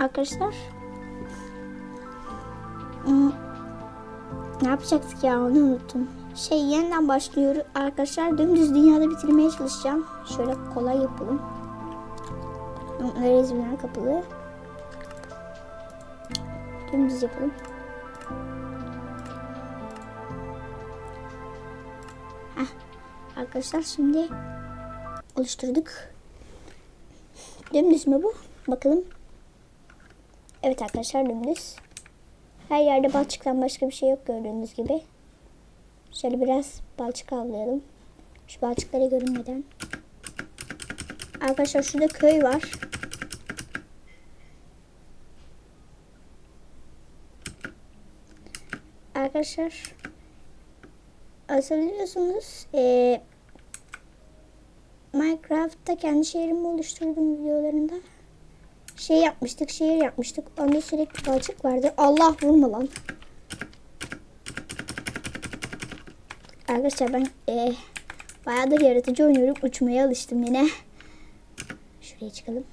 Arkadaşlar. Hmm, Ne yapacaktık ya onu unuttum. Şey yeniden başlıyor arkadaşlar. Dümdüz dünyada bitirmeye çalışacağım. Şöyle kolay yapalım. Rezimen kapalı. Dümdüz yapalım. Heh. Arkadaşlar şimdi oluşturduk. Dümdüz mü bu? Bakalım. Evet arkadaşlar dümdüz. Her yerde balçıktan başka bir şey yok gördüğünüz gibi. Şöyle biraz balçık avlayalım. Şu balçıkları görünmeden. Arkadaşlar şurada köy var. Arkadaşlar hatırlıyorsunuz eee Minecraft'ta kendi şehrimi oluşturduğum videolarında şey yapmıştık, şehir yapmıştık. Onda sürekli balçık vardı. Allah vurma lan. Arkadaşlar ben e, bayağıdır yaratıcı oynuyorum. Uçmaya alıştım yine. Şuraya çıkalım.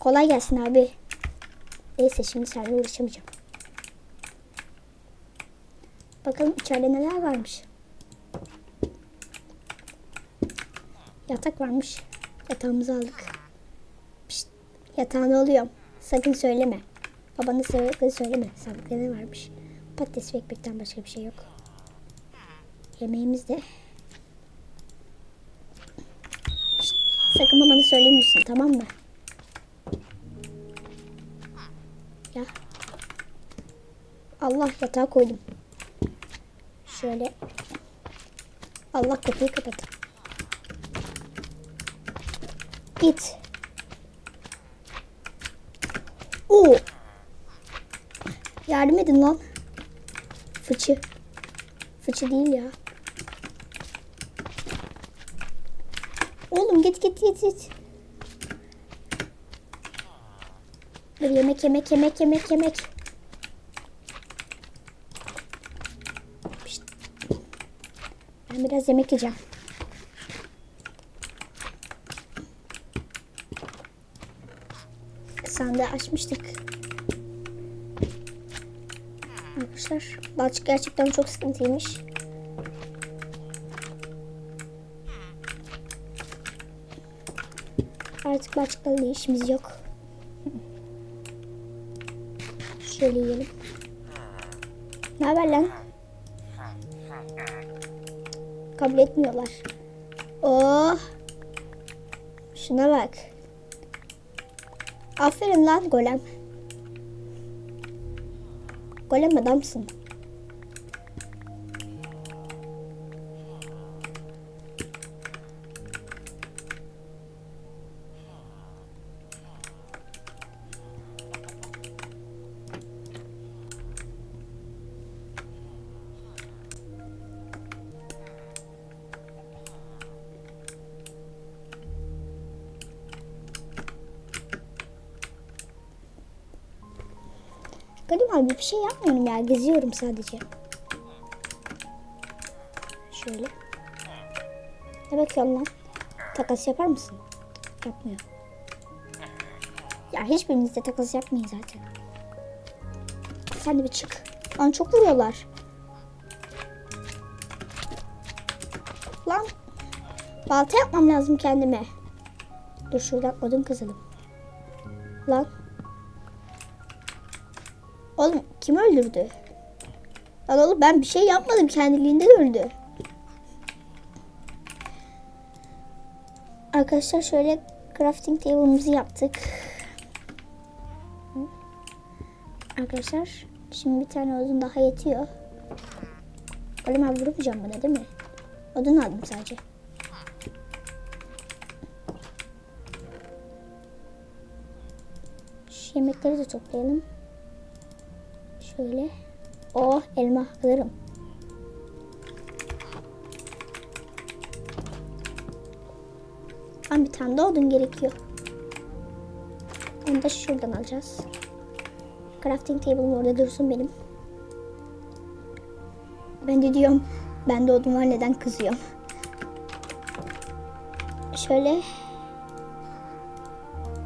Kolay gelsin abi. Neyse şimdi seninle uğraşamayacağım. Bakalım içeride neler varmış. Yatak varmış. Yatağımızı aldık. Pişt, yatağını alıyorum. Sakın söyleme. Babana sakın söyleme. Sandıkta ne varmış. Patates ve ekmekten başka bir şey yok. Yemeğimiz de. Pişt, sakın babana söylemiyorsun tamam mı? Ya. Allah yatağa koydum. Şöyle. Allah kapıyı kapatın. Git. Oo. Yardım edin lan. Fıçı. Fıçı değil ya. Oğlum git git git git. Dur yemek yemek yemek yemek yemek. Pişt. Ben biraz yemek yiyeceğim. sandığı açmıştık. Arkadaşlar balçık gerçekten çok sıkıntıymış. Artık balçıklarla işimiz yok. Şöyle yiyelim. Ne haber lan? Kabul etmiyorlar. Oh. Şuna bak. Aferin lan golem. Golem adamsın. Golem abi bir şey yapmıyorum ya. Geziyorum sadece. Şöyle. Ne bakıyorsun? Takas yapar mısın? Yapmıyor. Ya hiçbiriniz de takas yapmayın zaten. Sen de bir çık. Lan çok vuruyorlar. Lan. Balta yapmam lazım kendime. Dur şuradan odun kazalım. Lan. Oğlum kim öldürdü? Lan oğlum ben bir şey yapmadım. Kendiliğinden öldü. Arkadaşlar şöyle crafting table'ımızı yaptık. Arkadaşlar şimdi bir tane odun daha yetiyor. Oğlum abi vurmayacağım bana değil mi? Odun aldım sadece. Şu yemekleri de toplayalım. Şöyle. Oh elma alırım. Ama bir tane daha odun gerekiyor. Onu da şuradan alacağız. Crafting table'ım orada dursun benim. Ben de diyorum ben de odun var neden kızıyorum. Şöyle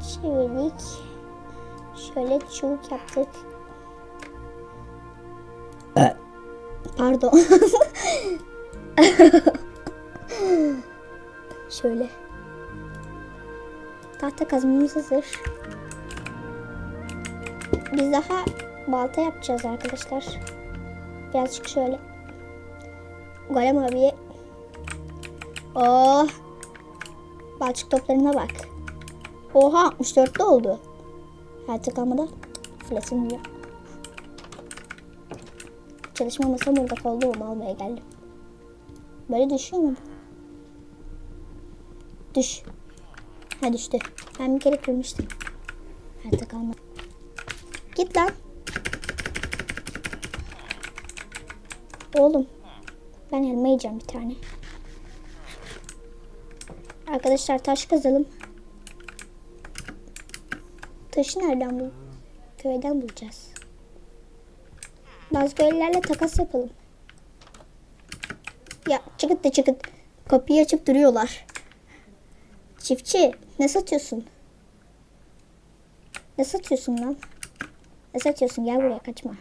çevirdik. Şöyle çubuk yaptık. Pardon. Şöyle. Tahta kazmamız hazır. Biz daha balta yapacağız arkadaşlar. Birazcık şöyle. Golem abiye. Oh. Balçık toplarına bak. Oha 64'te oldu. Artık ama da flasım yiyor. Çalışma masam burada kaldı onu almaya geldim. Böyle düşüyor mu? Düş. Ha düştü. Ben bir kere kırmıştım. Hayatta kalma. Git lan. Oğlum. Ben elma yiyeceğim bir tane. Arkadaşlar taş kazalım. Taşı nereden bul? Köyden bulacağız. Bazı köylülerle takas yapalım. Ya çıkıt da çıkıt. Kapıyı açıp duruyorlar. Çiftçi ne satıyorsun? Ne satıyorsun lan? Ne satıyorsun? Gel buraya kaçma.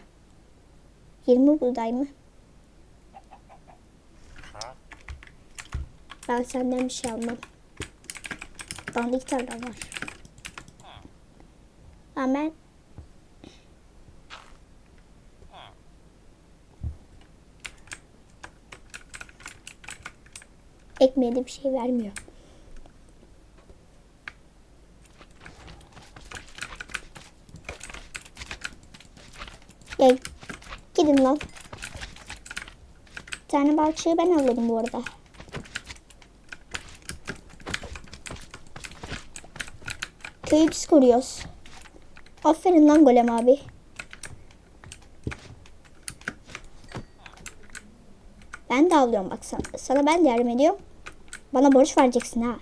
20 buğday mı? Ben senden bir şey almam. Dandik tarla var. Ama ben ekmeğe de bir şey vermiyor. Ya gidin lan. Bir tane balçığı ben alırım bu arada. Köyü biz koruyoruz. Aferin lan Golem abi. Ben de alıyorum bak sana. Sana ben de yardım ediyorum. Bana borç vereceksin ha.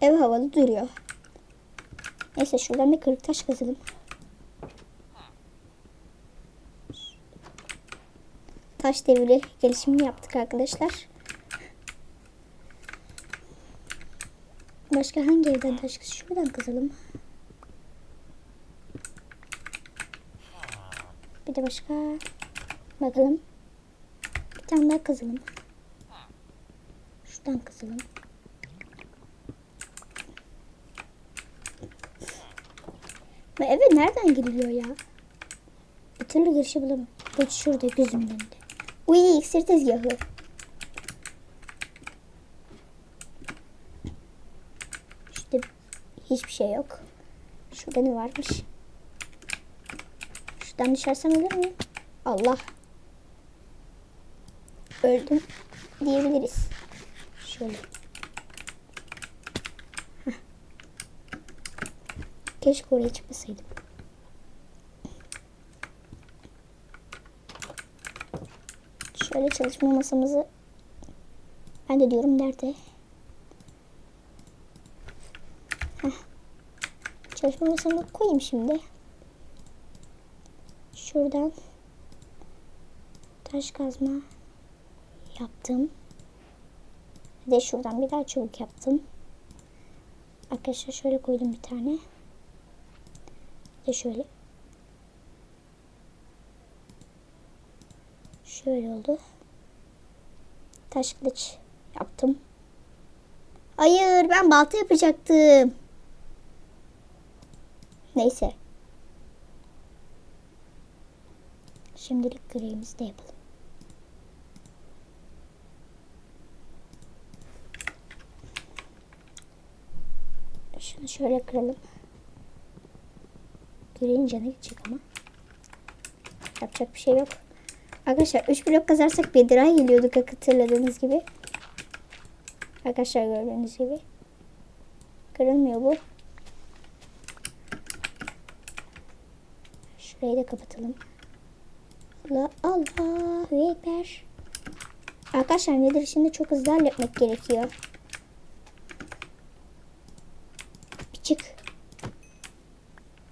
Ev havalı duruyor. Neyse şuradan bir kırık taş kazalım. Taş devri gelişimini yaptık arkadaşlar. Başka hangi evden taş kaz? Şuradan kazalım. Bir de başka bakalım. Bir tane daha kazalım. Şuradan kazalım. Bu eve nereden giriliyor ya? Bir türlü girişi bulamam. Bu şurada gözümün önünde. Uy iksir tezgahı. İşte hiçbir şey yok. Şurada ne varmış? Şuradan düşersem ölür müyüm? Allah. Öldüm diyebiliriz. Şöyle. Heh. Keşke oraya çıkmasaydım. Şöyle çalışma masamızı ben de diyorum nerede? Çalışma masamı koyayım şimdi. Şuradan taş kazma yaptım. Bir de şuradan bir daha çubuk yaptım. Arkadaşlar şöyle koydum bir tane. Bir de şöyle. Şöyle oldu. Taş kılıç yaptım. Hayır ben balta yapacaktım. Neyse. Şimdilik görevimizi de yapalım. Şunu şöyle kıralım. Yüreğin canı gidecek ama. Yapacak bir şey yok. Arkadaşlar 3 blok kazarsak 1 lira geliyorduk hatırladığınız gibi. Arkadaşlar gördüğünüz gibi. Kırılmıyor bu. Şurayı da kapatalım. Allah Allahu Ekber. Arkadaşlar nedir şimdi çok hızlı halletmek gerekiyor. Bir çık.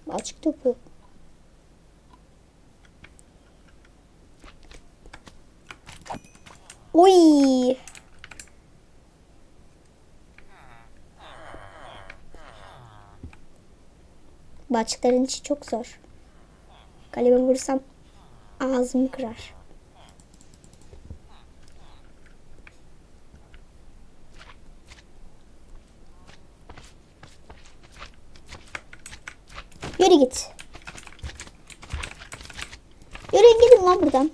Balçık topu. Oy. Balçıkların içi çok zor. Kaleme vursam ağzımı kırar. Yürü git. Yürüyün gidin lan buradan.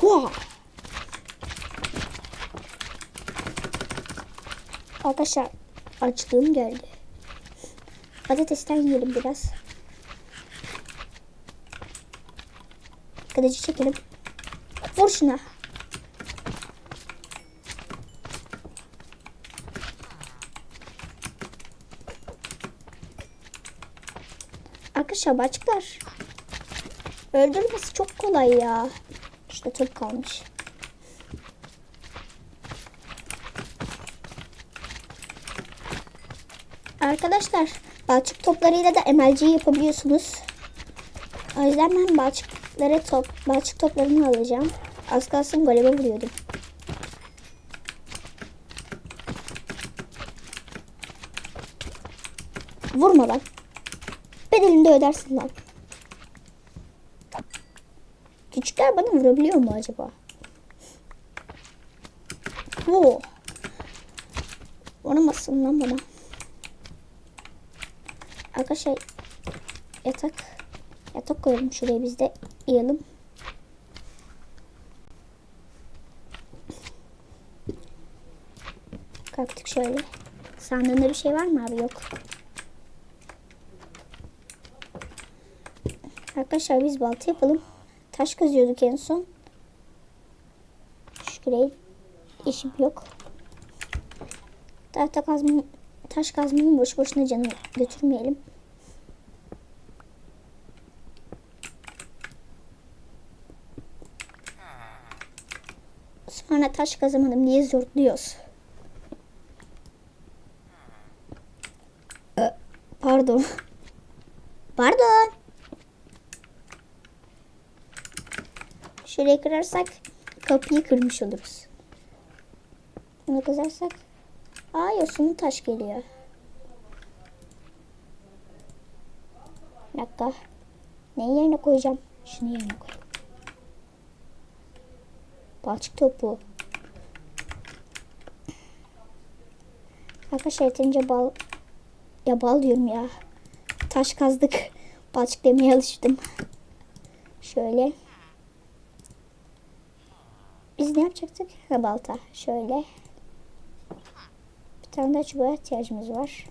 Hua. Arkadaşlar açlığım geldi. Patatesten yiyelim biraz. Kılıcı çekelim. Vur şuna. Arkadaşlar başlıklar. Öldürmesi çok kolay ya. İşte top kalmış. Arkadaşlar balçık toplarıyla da MLG yapabiliyorsunuz. O yüzden ben balçıkları top, balçık toplarını alacağım. Az kalsın goleme vuruyordum. Vurma lan. Bedelini de ödersin lan. Küçükler bana vurabiliyor mu acaba? Oo. Vuramazsın lan bana. Arkadaşlar yatak yatak koyalım şuraya biz de yiyelim. Kalktık şöyle. Sandığında bir şey var mı abi? Yok. Arkadaşlar biz balta yapalım. Taş kazıyorduk en son. Şuraya işim yok. Tahta kazma, taş kazmayı boş boşuna canı götürmeyelim. Sonra taş kazamadım diye zorluyoruz. Ö, Pardon. Pardon. Şurayı kırarsak kapıyı kırmış oluruz. Bunu kazarsak Aa yosunlu taş geliyor. Bir dakika. Neyi yerine koyacağım? Şunu yerine koy. Balçık topu. Arkadaşlar yeterince bal ya bal diyorum ya. Taş kazdık. Balçık demeye alıştım. Şöyle. Biz ne yapacaktık? Ha balta. Şöyle. Bir tane daha çubuğa ihtiyacımız var.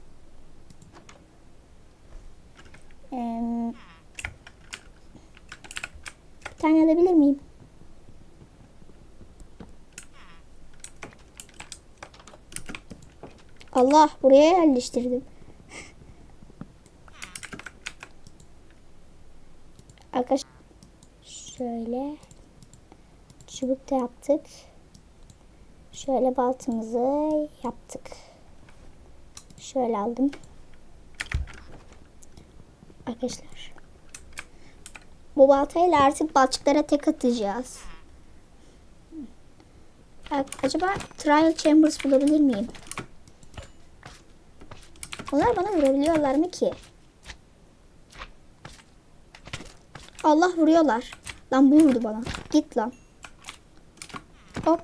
Ee, bir tane alabilir miyim? Allah buraya yerleştirdim. Arkadaşlar şöyle çubuk da yaptık. Şöyle baltımızı yaptık. Şöyle aldım. Arkadaşlar. Bu baltayla artık balçıklara tek atacağız. Acaba Trial Chambers bulabilir miyim? Onlar bana vurabiliyorlar mı ki? Allah vuruyorlar. Lan bu vurdu bana. Git lan. Hop.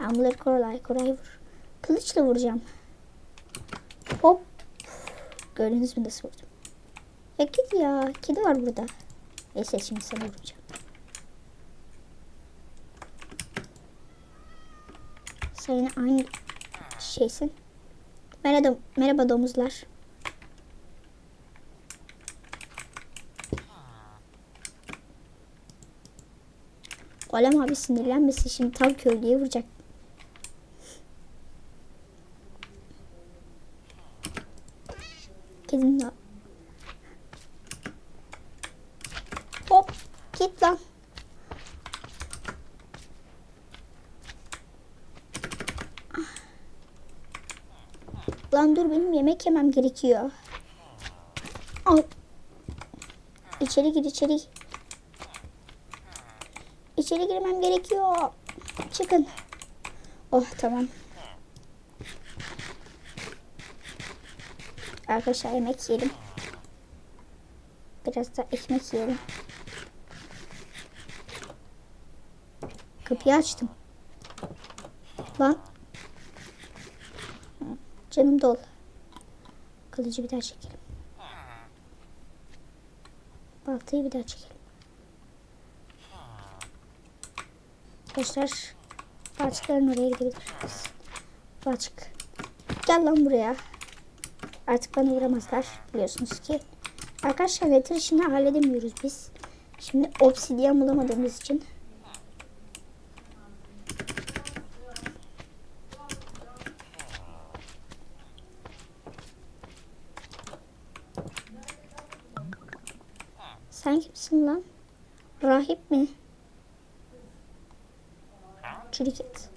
Ben bunları kolay kolay vur. Kılıçla vuracağım. Hop. Gördünüz mü nasıl vurdum? Ya git ya. Kedi var burada. Neyse şimdi sana vuracağım. Sen aynı şeysin. Merhaba, merhaba domuzlar. Golem abi sinirlenmesin şimdi tam köylüye vuracak. Kedim. Hop git lan. Dur benim yemek yemem gerekiyor. Al. İçeri gir içeri. İçeri girmem gerekiyor. Çıkın. Oh tamam. Arkadaşlar yemek yiyelim. Biraz da ekmek yiyelim. Kapıyı açtım. Lan. Canım dol. Kılıcı bir daha çekelim. Baltayı bir daha çekelim. Arkadaşlar Balçıkların oraya gidebiliriz. Balçık. Gel lan buraya. Artık bana vuramazlar biliyorsunuz ki. Arkadaşlar letter işini halledemiyoruz biz. Şimdi obsidyen bulamadığımız için. Sen kimsin lan? Rahip mi? Çürük et.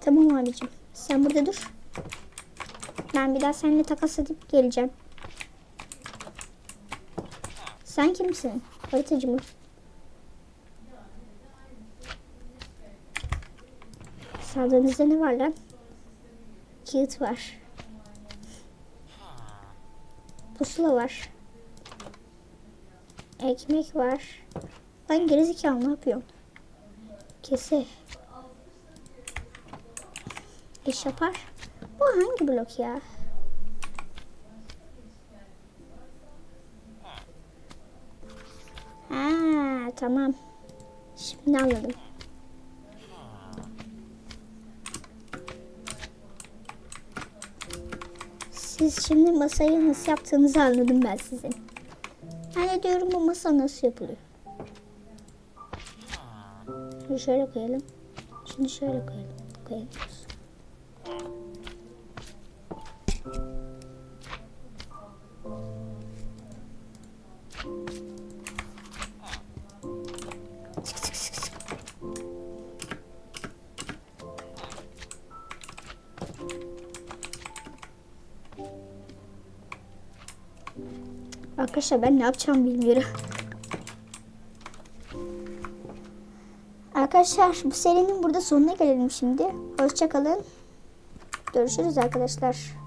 Tamam abicim. Sen burada dur. Ben bir daha seninle takas edip geleceğim. Sen kimsin? Haritacı mı? Sağlığınızda ne var lan? Kağıt var. Pusula var. Ekmek var. Lan gerizekalı ne yapıyorsun? Kese. İş yapar. Bu hangi blok ya? Ha tamam. Şimdi anladım. Siz şimdi masayı nasıl yaptığınızı anladım ben sizin. Yani diyorum bu masa nasıl yapılıyor? Şöyle koyalım. Şunu şöyle koyalım. Sık. Arkadaşlar ben ne yapacağım bilmiyorum. Arkadaşlar bu serinin burada sonuna gelelim şimdi. Hoşçakalın. Görüşürüz arkadaşlar.